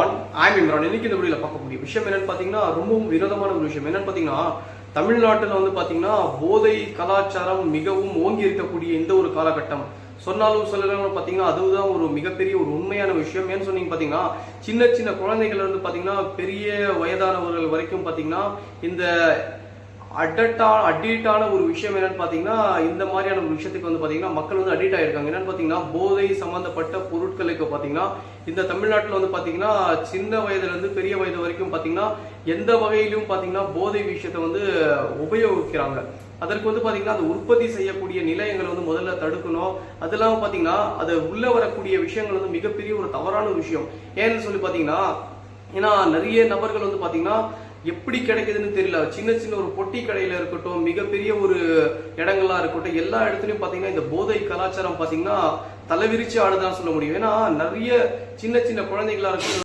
On I'm Imran இன்னைக்கு இந்த வீடியோல பார்க்கக்கூடிய விஷயம் என்னன்னு பார்த்தீங்கன்னா ரொம்பவும் வினோதமான ஒரு விஷயம். என்னன்னு பார்த்தீங்கன்னா தமிழ்நாட்டில் வந்து பார்த்தீங்கன்னா போதை கலாச்சாரம் மிகவும் ஓங்கி இருக்கக்கூடிய இந்த ஒரு காலகட்டம்? சொன்னாலும் சொல்லலாம்னு பார்த்தீங்கன்னா அதுதான் ஒரு மிகப்பெரிய ஒரு உண்மையான விஷயம். ஏன்னு சொன்னீங்க பார்த்தீங்கன்னா சின்ன சின்ன குழந்தைகள் வந்து பார்த்தீங்கன்னா பெரிய வயதானவர்கள் வரைக்கும் பார்த்தீங்கன்னா இந்த அடட்டா அடிக்டான ஒரு விஷயம் என்னன்னு பார்த்தீங்கன்னா இந்த மாதிரியான ஒரு விஷயத்துக்கு வந்து பார்த்தீங்கன்னா மக்கள் வந்து அடிக்ட் ஆயிருக்காங்க. என்னன்னு பார்த்தீங்கன்னா போதை சம்பந்தப்பட்ட பொருட்களுக்கு பார்த்தீங்கன்னா இந்த தமிழ்நாட்டில் வந்து பார்த்தீங்கன்னா சின்ன வயதுல இருந்து பெரிய வயது வரைக்கும் பார்த்தீங்கன்னா எந்த வகையிலும் பார்த்தீங்கன்னா போதை விஷயத்தை வந்து உபயோகிக்கிறாங்க. அதற்கு வந்து பார்த்தீங்கன்னா அது உற்பத்தி செய்யக்கூடிய நிலையங்களை வந்து முதல்ல தடுக்கணும். அது இல்லாமல் பார்த்தீங்கன்னா அது உள்ள வரக்கூடிய விஷயங்கள் வந்து மிகப்பெரிய ஒரு தவறான விஷயம். ஏன்னு சொல்லி பார்த்தீங்கன்னா ஏன்னா நிறைய நபர்கள் வந்து பார்த்தீங்கன்னா எப்படி கிடைக்குதுன்னு தெரியல. சின்ன சின்ன ஒரு பொட்டி கடையில இருக்கட்டும் மிகப்பெரிய ஒரு இடங்களா இருக்கட்டும் எல்லா இடத்துலயும் பாத்தீங்கன்னா இந்த போதை கலாச்சாரம் பாத்தீங்கன்னா தலைவிரிச்சு ஆடுதான்னு சொல்ல முடியும். ஏன்னா நிறைய சின்ன சின்ன குழந்தைகளா இருக்கட்டும்